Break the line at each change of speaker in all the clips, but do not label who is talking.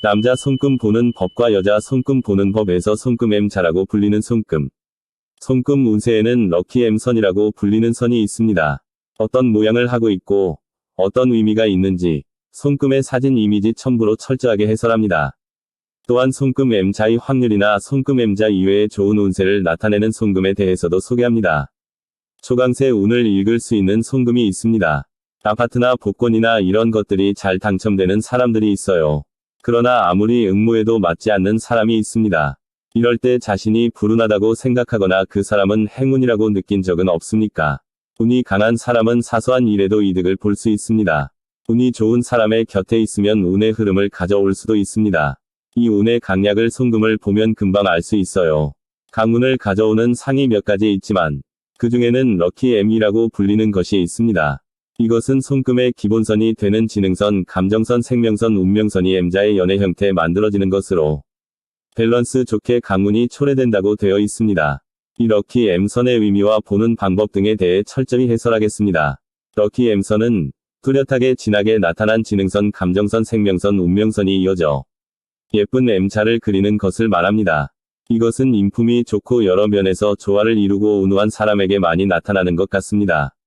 남자 손금 보는 법과 여자 손금 보는 법에서 손금 M자라고 불리는 손금. 손금 운세에는 럭키 M선이라고 불리는 선이 있습니다. 어떤 모양을 하고 있고 어떤 의미가 있는지 손금의 사진 이미지 첨부로 철저하게 해설합니다. 또한 손금 M자의 확률이나 손금 M자 이외의 좋은 운세를 나타내는 손금에 대해서도 소개합니다. 초강세 운을 읽을 수 있는 손금이 있습니다. 아파트나 복권이나 이런 것들이 잘 당첨되는 사람들이 있어요. 그러나 아무리 응모해도 맞지 않는 사람이 있습니다. 이럴 때 자신이 불운하다고 생각하거나 그 사람은 행운이라고 느낀 적은 없습니까? 운이 강한 사람은 사소한 일에도 이득을 볼 수 있습니다. 운이 좋은 사람의 곁에 있으면 운의 흐름을 가져올 수도 있습니다. 이 운의 강약을 손금을 보면 금방 알 수 있어요. 강운을 가져오는 상이 몇 가지 있지만 그 중에는 럭키 M이라고 불리는 것이 있습니다. 이것은 손금의 기본선이 되는 지능선, 감정선, 생명선, 운명선이 M자의 연애 형태에 만들어지는 것으로 밸런스 좋게 강운이 초래된다고 되어 있습니다. 이 럭키 M선의 의미와 보는 방법 등에 대해 철저히 해설하겠습니다. 럭키 M선은 뚜렷하게 진하게 나타난 지능선, 감정선, 생명선, 운명선이 이어져 예쁜 M자를 그리는 것을 말합니다. 이것은 인품이 좋고 여러 면에서 조화를 이루고 운우한 사람에게 많이 나타나는 것 같습니다.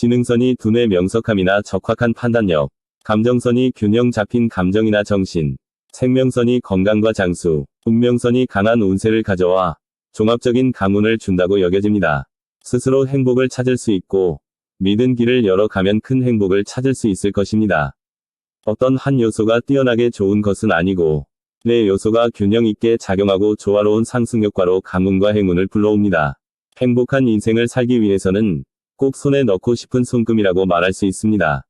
지능선이 두뇌 명석함이나 적확한 판단력, 감정선이 균형 잡힌 감정이나 정신, 생명선이 건강과 장수, 운명선이 강한 운세를 가져와 종합적인 강운을 준다고 여겨집니다. 스스로 행복을 찾을 수 있고 믿은 길을 열어가면 큰 행복을 찾을 수 있을 것입니다. 어떤 한 요소가 뛰어나게 좋은 것은 아니고 내 요소가 균형 있게 작용하고 조화로운 상승 효과로 강운과 행운을 불러옵니다. 행복한 인생을 살기 위해서는 꼭 손에 넣고 싶은 손금이라고 말할 수 있습니다.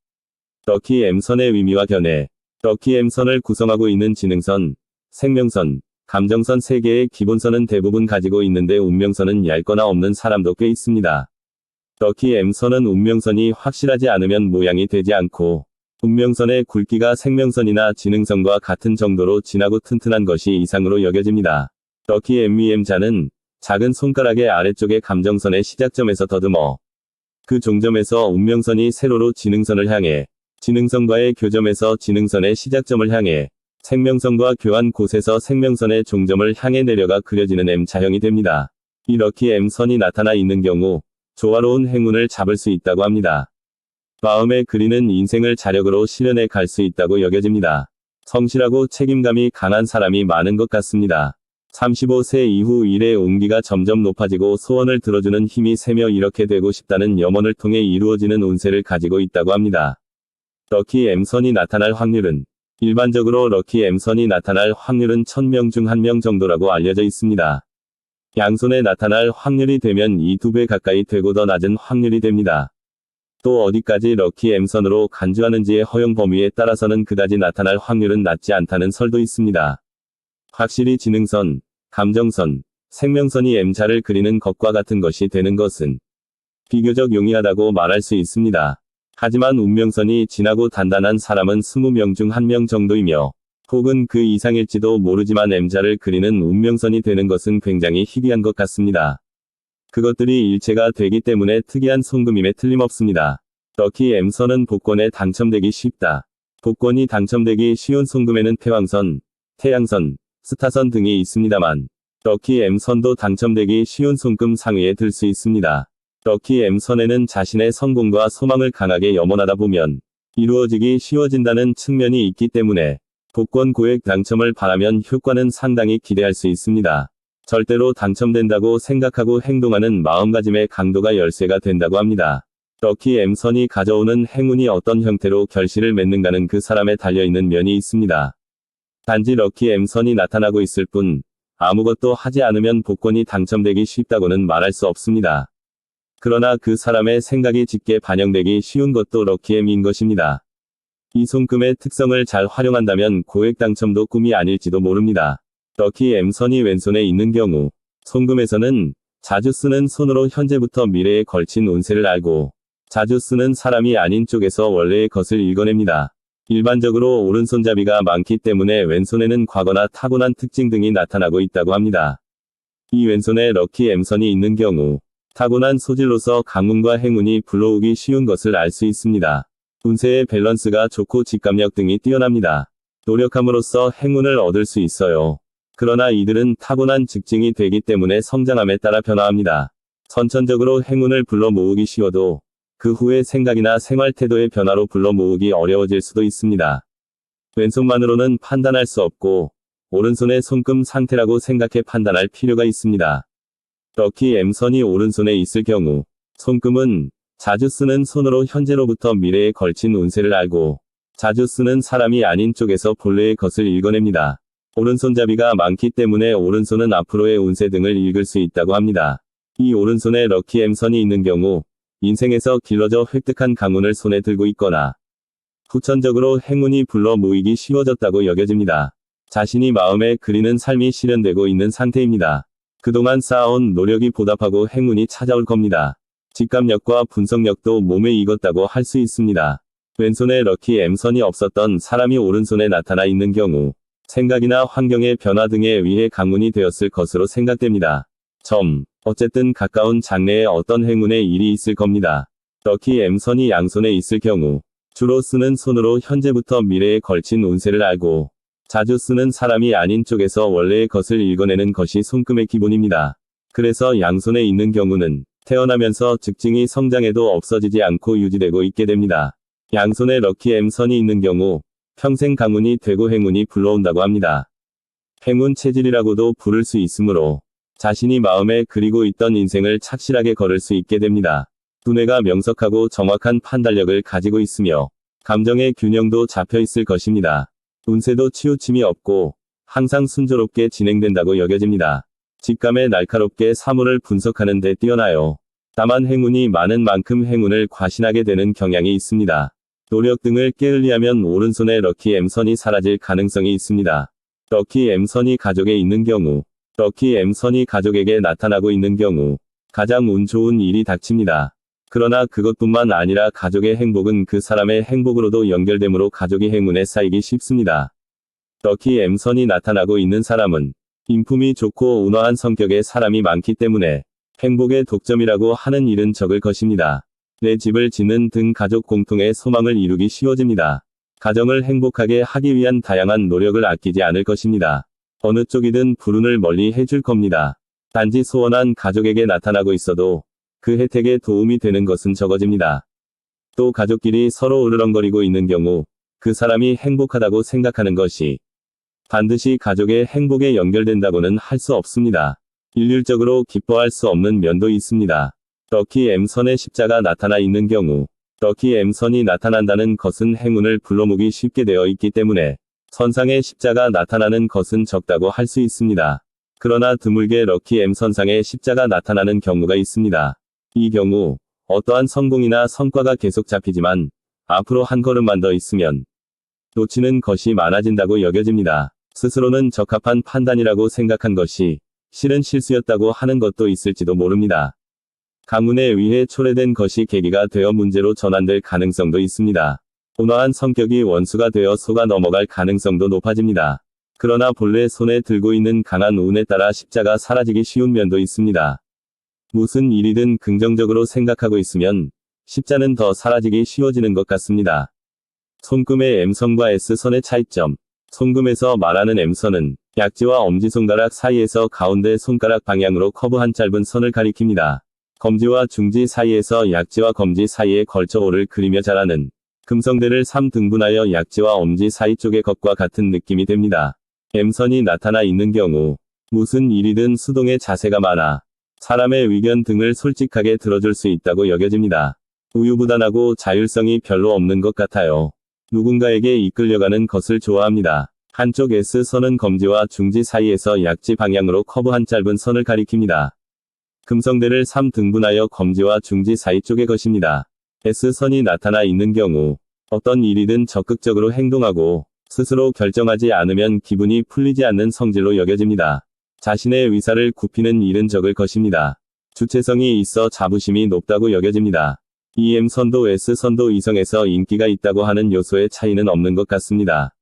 럭키 M선의 의미와 견해. 럭키 M선을 구성하고 있는 지능선, 생명선, 감정선 3개의 기본선은 대부분 가지고 있는데 운명선은 얇거나 없는 사람도 꽤 있습니다. 럭키 M선은 운명선이 확실하지 않으면 모양이 되지 않고, 운명선의 굵기가 생명선이나 지능선과 같은 정도로 진하고 튼튼한 것이 이상으로 여겨집니다. 럭키 MEM자는 작은 손가락의 아래쪽의 감정선의 시작점에서 더듬어 그 종점에서 운명선이 세로로 지능선을 향해 지능선과의 교점에서 지능선의 시작점을 향해 생명선과 교환 곳에서 생명선의 종점을 향해 내려가 그려지는 M자형이 됩니다. 이 럭키 M선이 나타나 있는 경우 조화로운 행운을 잡을 수 있다고 합니다. 마음에 그리는 인생을 자력으로 실현해 갈 수 있다고 여겨집니다. 성실하고 책임감이 강한 사람이 많은 것 같습니다. 35세 이후 일의 온기가 점점 높아지고 소원을 들어주는 힘이 세며 이렇게 되고 싶다는 염원을 통해 이루어지는 운세를 가지고 있다고 합니다. 럭키 M선이 나타날 확률은 일반적으로 럭키 M선이 나타날 확률은 1000명 중 1명 정도라고 알려져 있습니다. 양손에 나타날 확률이 되면 이두배 가까이 되고 더 낮은 확률이 됩니다. 또 어디까지 럭키 M선으로 간주하는지의 허용 범위에 따라서는 그다지 나타날 확률은 낮지 않다는 설도 있습니다. 확실히 지능선, 감정선, 생명선이 M자를 그리는 것과 같은 것이 되는 것은 비교적 용이하다고 말할 수 있습니다. 하지만 운명선이 진하고 단단한 사람은 20명 중 1명 정도이며 혹은 그 이상일지도 모르지만 M자를 그리는 운명선이 되는 것은 굉장히 희귀한 것 같습니다. 그것들이 일체가 되기 때문에 특이한 송금임에 틀림없습니다. 럭키 M선은 복권에 당첨되기 쉽다. 복권이 당첨되기 쉬운 송금에는 태왕선, 태양선, 스타선 등이 있습니다만 럭키 M선도 당첨되기 쉬운 손금 상위에 들 수 있습니다. 럭키 M선에는 자신의 성공과 소망을 강하게 염원하다 보면 이루어지기 쉬워진다는 측면이 있기 때문에 복권 고액 당첨을 바라면 효과는 상당히 기대할 수 있습니다. 절대로 당첨된다고 생각하고 행동하는 마음가짐의 강도가 열쇠가 된다고 합니다. 럭키 M선이 가져오는 행운이 어떤 형태로 결실을 맺는가는 그 사람에 달려있는 면이 있습니다. 단지 럭키 M선이 나타나고 있을 뿐, 아무것도 하지 않으면 복권이 당첨되기 쉽다고는 말할 수 없습니다. 그러나 그 사람의 생각이 짙게 반영되기 쉬운 것도 럭키 M인 것입니다. 이 손금의 특성을 잘 활용한다면 고액 당첨도 꿈이 아닐지도 모릅니다. 럭키 M선이 왼손에 있는 경우, 손금에서는 자주 쓰는 손으로 현재부터 미래에 걸친 운세를 알고, 자주 쓰는 사람이 아닌 쪽에서 원래의 것을 읽어냅니다. 일반적으로 오른손잡이가 많기 때문에 왼손에는 과거나 타고난 특징 등이 나타나고 있다고 합니다. 이 왼손에 럭키 M선이 있는 경우 타고난 소질로서 강운과 행운이 불러오기 쉬운 것을 알 수 있습니다. 운세의 밸런스가 좋고 직감력 등이 뛰어납니다. 노력함으로써 행운을 얻을 수 있어요. 그러나 이들은 타고난 직징이 되기 때문에 성장함에 따라 변화합니다. 선천적으로 행운을 불러 모으기 쉬워도 그 후에 생각이나 생활 태도의 변화로 불러 모으기 어려워질 수도 있습니다. 왼손만으로는 판단할 수 없고 오른손의 손금 상태라고 생각해 판단할 필요가 있습니다. 럭키 M선이 오른손에 있을 경우 손금은 자주 쓰는 손으로 현재로부터 미래에 걸친 운세를 알고 자주 쓰는 사람이 아닌 쪽에서 본래의 것을 읽어냅니다. 오른손잡이가 많기 때문에 오른손은 앞으로의 운세 등을 읽을 수 있다고 합니다. 이 오른손에 럭키 M선이 있는 경우 인생에서 길러져 획득한 강운을 손에 들고 있거나 후천적으로 행운이 불러 모이기 쉬워졌다고 여겨집니다. 자신이 마음에 그리는 삶이 실현되고 있는 상태입니다. 그동안 쌓아온 노력이 보답하고 행운이 찾아올 겁니다. 직감력과 분석력도 몸에 익었다고 할 수 있습니다. 왼손에 럭키 M선이 없었던 사람이 오른손에 나타나 있는 경우 생각이나 환경의 변화 등에 의해 강운이 되었을 것으로 생각됩니다. 점. 어쨌든 가까운 장래에 어떤 행운의 일이 있을 겁니다. 럭키 M선이 양손에 있을 경우 주로 쓰는 손으로 현재부터 미래에 걸친 운세를 알고 자주 쓰는 사람이 아닌 쪽에서 원래의 것을 읽어내는 것이 손금의 기본입니다. 그래서 양손에 있는 경우는 태어나면서 직징이 성장해도 없어지지 않고 유지되고 있게 됩니다. 양손에 럭키 M선이 있는 경우 평생 강운이 되고 행운이 불러온다고 합니다. 행운 체질이라고도 부를 수 있으므로 자신이 마음에 그리고 있던 인생을 착실하게 걸을 수 있게 됩니다. 두뇌가 명석하고 정확한 판단력을 가지고 있으며 감정의 균형도 잡혀 있을 것입니다. 운세도 치우침이 없고 항상 순조롭게 진행된다고 여겨집니다. 직감에 날카롭게 사물을 분석하는 데 뛰어나요. 다만 행운이 많은 만큼 행운을 과신하게 되는 경향이 있습니다. 노력 등을 게을리하면 오른손에 럭키 M선이 사라질 가능성이 있습니다. 럭키 M선이 가족에 있는 경우, 럭키 M선이 가족에게 나타나고 있는 경우, 가장 운 좋은 일이 닥칩니다. 그러나 그것뿐만 아니라 가족의 행복은 그 사람의 행복으로도 연결되므로 가족이 행운에 쌓이기 쉽습니다. 럭키 M선이 나타나고 있는 사람은 인품이 좋고 온화한 성격의 사람이 많기 때문에 행복의 독점이라고 하는 일은 적을 것입니다. 내 집을 짓는 등 가족 공통의 소망을 이루기 쉬워집니다. 가정을 행복하게 하기 위한 다양한 노력을 아끼지 않을 것입니다. 어느 쪽이든 불운을 멀리 해줄 겁니다. 단지 소원한 가족에게 나타나고 있어도 그 혜택에 도움이 되는 것은 적어집니다. 또 가족끼리 서로 으르렁거리고 있는 경우 그 사람이 행복하다고 생각하는 것이 반드시 가족의 행복에 연결된다고는 할 수 없습니다. 일률적으로 기뻐할 수 없는 면도 있습니다. 럭키 M선의 십자가 나타나 있는 경우 럭키 M선이 나타난다는 것은 행운을 불러모기 쉽게 되어 있기 때문에 선상의 십자가 나타나는 것은 적다고 할 수 있습니다. 그러나 드물게 럭키 M선상의 십자가 나타나는 경우가 있습니다. 이 경우 어떠한 성공이나 성과가 계속 잡히지만 앞으로 한 걸음만 더 있으면 놓치는 것이 많아진다고 여겨집니다. 스스로는 적합한 판단이라고 생각한 것이 실은 실수였다고 하는 것도 있을지도 모릅니다. 가문에 의해 초래된 것이 계기가 되어 문제로 전환될 가능성도 있습니다. 온화한 성격이 원수가 되어 속아 넘어갈 가능성도 높아집니다. 그러나 본래 손에 들고 있는 강한 운에 따라 십자가 사라지기 쉬운 면도 있습니다. 무슨 일이든 긍정적으로 생각하고 있으면 십자는 더 사라지기 쉬워지는 것 같습니다. 손금의 M선과 S선의 차이점. 손금에서 말하는 M선은 약지와 엄지손가락 사이에서 가운데 손가락 방향으로 커브한 짧은 선을 가리킵니다. 검지와 중지 사이에서 약지와 검지 사이에 걸쳐 오를 그리며 자라는 금성대를 3등분하여 약지와 엄지 사이 쪽의 것과 같은 느낌이 됩니다. M선이 나타나 있는 경우 무슨 일이든 수동의 자세가 많아 사람의 의견 등을 솔직하게 들어줄 수 있다고 여겨집니다. 우유부단하고 자율성이 별로 없는 것 같아요. 누군가에게 이끌려가는 것을 좋아합니다. 한쪽 S선은 검지와 중지 사이에서 약지 방향으로 커브한 짧은 선을 가리킵니다. 금성대를 3등분하여 검지와 중지 사이 쪽의 것입니다. S선이 나타나 있는 경우 어떤 일이든 적극적으로 행동하고 스스로 결정하지 않으면 기분이 풀리지 않는 성질로 여겨집니다. 자신의 의사를 굽히는 일은 적을 것입니다. 주체성이 있어 자부심이 높다고 여겨집니다. EM선도 S선도 이성에서 인기가 있다고 하는 요소의 차이는 없는 것 같습니다.